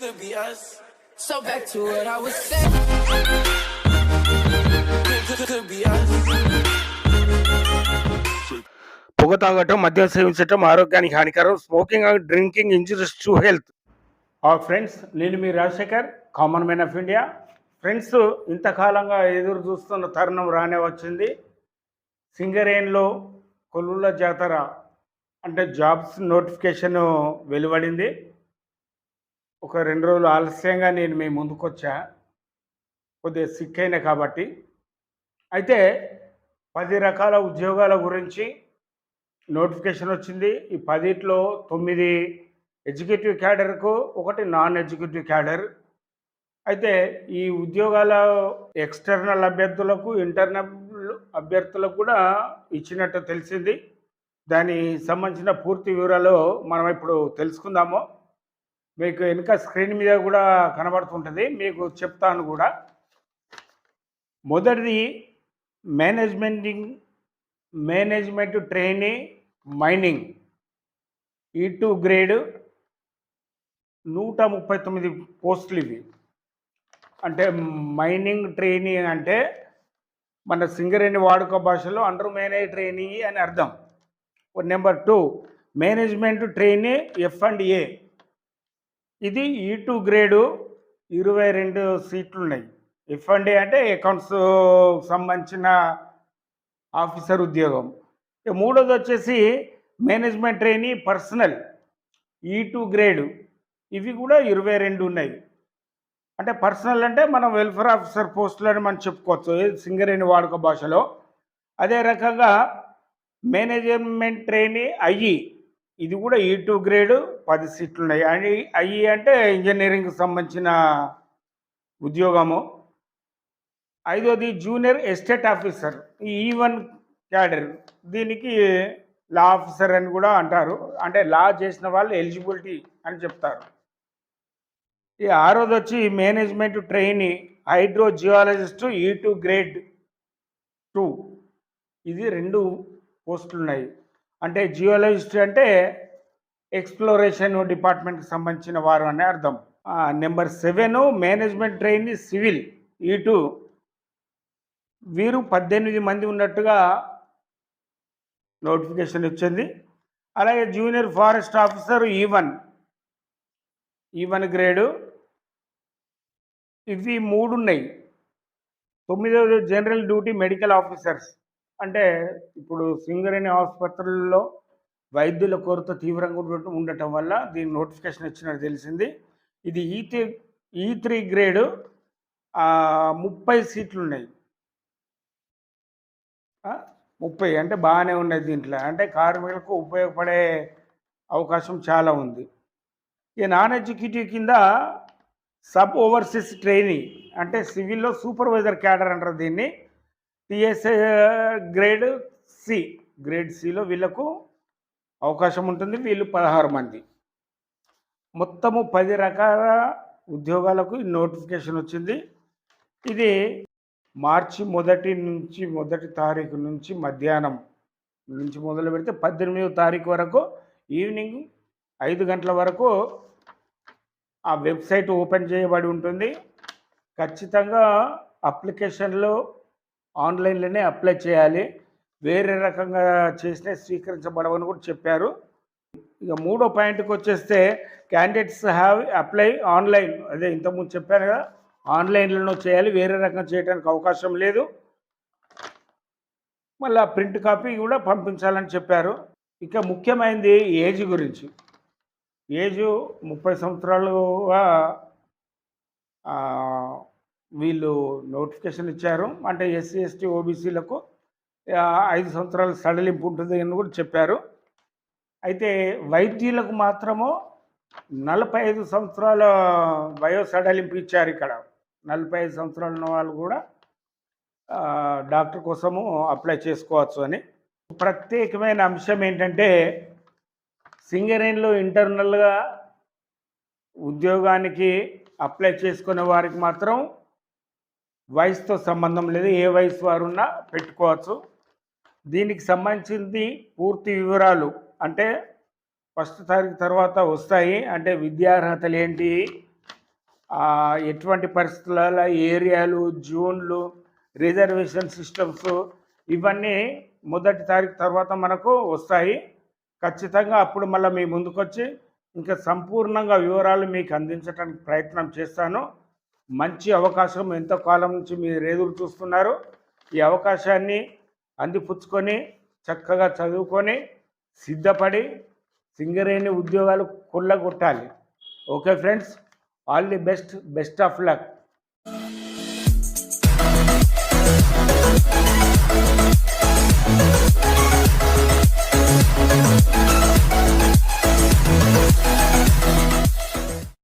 Could be us. So back to what I was saying. Could, could, could be us. పొగ తాగటం మద్యం సేవించటం ఆరోగ్యానికి హానికరం smoking and drinking injurious to health are friends నేను మీ Rajasekhar common man of India friends ఇంతకాలంగా ఎదురు చూస్తున్న తరుణం రానే వచ్చింది సింగరేన్లో కొల్లుల జాతర అంటే జాబ్స్ నోటిఫికేషన్ వెలువడింది ఒక రెండు రోజులు ఆలస్యంగా నేను మీ ముందుకు వచ్చా కొద్దిగా సిక్ అయినా కాబట్టి. అయితే పది రకాల ఉద్యోగాల గురించి నోటిఫికేషన్ వచ్చింది. ఈ పదిట్లో తొమ్మిది ఎగ్జిక్యూటివ్ క్యాడర్కు ఒకటి నాన్ ఎగ్జిక్యూటివ్ క్యాడర్. అయితే ఈ ఉద్యోగాల ఎక్స్టర్నల్ అభ్యర్థులకు ఇంటర్నల్ అభ్యర్థులకు కూడా ఇచ్చినట్టు తెలిసింది. దానికి సంబంధించిన పూర్తి వివరాలు మనం ఇప్పుడు తెలుసుకుందాము. మీకు వెనుక స్క్రీన్ మీద కూడా కనబడుతుంటుంది. మీకు చెప్తాను కూడా. మొదటిది మేనేజ్మెంటింగ్ management trainee mining. E two grade నూట ముప్పై తొమ్మిది పోస్టులు ఇవి. అంటే మైనింగ్ ట్రైనింగ్ అంటే మన సింగరేణి వాడుక భాషలో అండర్ మేనేజ్ ట్రైనింగ్ అని అర్థం. Number two management trainee F and A. ఇది ఈ టూ గ్రేడు ఇరవై రెండు సీట్లు ఉన్నాయి ఎఫ్ అండ్ అంటే అకౌంట్స్ సంబంధించిన ఆఫీసర్ ఉద్యోగం. మూడోది వచ్చేసి management trainee personnel E two grade ఇవి కూడా ఇరవై రెండు ఉన్నాయి. అంటే పర్సనల్ అంటే మనం వెల్ఫేర్ ఆఫీసర్ పోస్టులు అని మనం చెప్పుకోవచ్చు. సింగరేణి వాడుక భాషలో. అదే రకంగా మేనేజ్మెంట్ ట్రైనీ అయ్యి ఇది కూడా ఈ టూ గ్రేడ్ పది సీట్లు ఉన్నాయి. అని అవి అంటే ఇంజనీరింగ్కి సంబంధించిన ఉద్యోగము. ఐదోది జూనియర్ ఎస్టేట్ ఆఫీసర్ ఈ ఈ వన్ క్యాడర్ దీనికి లా ఆఫీసర్ అని కూడా అంటారు. అంటే లా చేసిన వాళ్ళు ఎలిజిబిలిటీ అని చెప్తారు. ఈ ఆరోది వచ్చి management trainee hydro geologist E two grade two ఇది రెండు పోస్టులు ఉన్నాయి అంటే జియోలజిస్ట్ అంటే ఎక్స్ప్లోరేషన్ డిపార్ట్మెంట్కి సంబంధించిన వారు అనే అర్థం. Number seven management trainee civil. E two వీరు పద్దెనిమిది మంది ఉన్నట్టుగా నోటిఫికేషన్ వచ్చింది. అలాగే junior forest officer E one E one grade. ఇవి మూడు ఉన్నాయి తొమ్మిదవది జనరల్ డ్యూటీ మెడికల్ ఆఫీసర్స్. అంటే ఇప్పుడు సింగరేణి ఆసుపత్రుల్లో వైద్యుల కొరత తీవ్రంగా ఉండటం వల్ల దీని నోటిఫికేషన్ వచ్చినట్టు తెలిసింది. ఇది ఈ త్రీ ఈ త్రీ గ్రేడు ముప్పై సీట్లు ఉన్నాయి. ముప్పై అంటే బాగానే ఉన్నాయి దీంట్లో. అంటే కార్మికులకు ఉపయోగపడే అవకాశం చాలా ఉంది. ఈ నాన్ ఎగ్జిక్యూటివ్ కింద సబ్ ఓవర్సీస్ ట్రైనింగ్ అంటే సివిల్లో సూపర్వైజర్ క్యాడర్ అంటారు దీన్ని. టిఎస్ఏ గ్రేడ్ సి గ్రేడ్ సిలో వీళ్ళకు అవకాశం ఉంటుంది. వీళ్ళు పదహారు మంది. మొత్తము పది రకాల ఉద్యోగాలకు నోటిఫికేషన్ వచ్చింది. ఇది మార్చి మొదటి నుంచి మొదటి తారీఖు నుంచి మధ్యాహ్నం నుంచి మొదలు పెడితే పద్దెనిమిదవ తారీఖు వరకు ఈవినింగ్ ఐదు గంటల వరకు ఆ వెబ్సైట్ ఓపెన్ చేయబడి ఉంటుంది. ఖచ్చితంగా అప్లికేషన్లో ఆన్లైన్లోనే అప్లై చేయాలి. వేరే రకంగా చేసినా స్వీకరించబడవని కూడా చెప్పారు. ఇక మూడో పాయింట్కి వచ్చేస్తే క్యాండిడేట్స్ హ్యావ్ అప్లై ఆన్లైన్ అదే ఇంతకుముందు చెప్పాను కదా ఆన్లైన్లో చేయాలి వేరే రకంగా చేయడానికి అవకాశం లేదు. మళ్ళీ ప్రింట్ కాపీ కూడా పంపించాలని చెప్పారు. ఇక ముఖ్యమైనది ఏజ్ గురించి. ఏజ్ ముప్పై సంవత్సరాలుగా వీళ్ళు నోటిఫికేషన్ ఇచ్చారు. అంటే ఎస్సీ ఎస్టీ ఓబీసీలకు ఐదు సంవత్సరాల సడలింపు ఉంటుంది అని కూడా చెప్పారు. అయితే వైద్యులకు మాత్రము నలభై ఐదు సంవత్సరాల వయో సడలింపు ఇచ్చారు ఇక్కడ. నలభై ఐదు సంవత్సరాలు ఉన్న వాళ్ళు కూడా డాక్టర్ కోసము అప్లై చేసుకోవచ్చు అని. ప్రత్యేకమైన అంశం ఏంటంటే సింగరేణిలో ఇంటర్నల్గా ఉద్యోగానికి అప్లై చేసుకునే వారికి మాత్రం వయసుతో సంబంధం లేదు ఏ వయసు వారున్నా పెట్టుకోవచ్చు. దీనికి సంబంధించింది పూర్తి వివరాలు అంటే ఫస్ట్ తారీఖు తర్వాత వస్తాయి. అంటే విద్యార్హతలు ఏంటి? ఎటువంటి పరిస్థితుల ఏరియాలు జోన్లు రిజర్వేషన్ సిస్టమ్స్ ఇవన్నీ మొదటి తారీఖు తర్వాత మనకు వస్తాయి. ఖచ్చితంగా అప్పుడు మళ్ళీ మీ ముందుకొచ్చి ఇంకా సంపూర్ణంగా వివరాలు మీకు అందించడానికి ప్రయత్నం చేస్తాను. మంచి అవకాశం ఎంతో కాలం నుంచి మీరు ఎదురు చూస్తున్నారు ఈ అవకాశాన్ని అందిపుచ్చుకొని చక్కగా చదువుకొని సిద్ధపడి సింగరేణి ఉద్యోగాలు కొల్లగొట్టాలి okay friends all the best best of luck.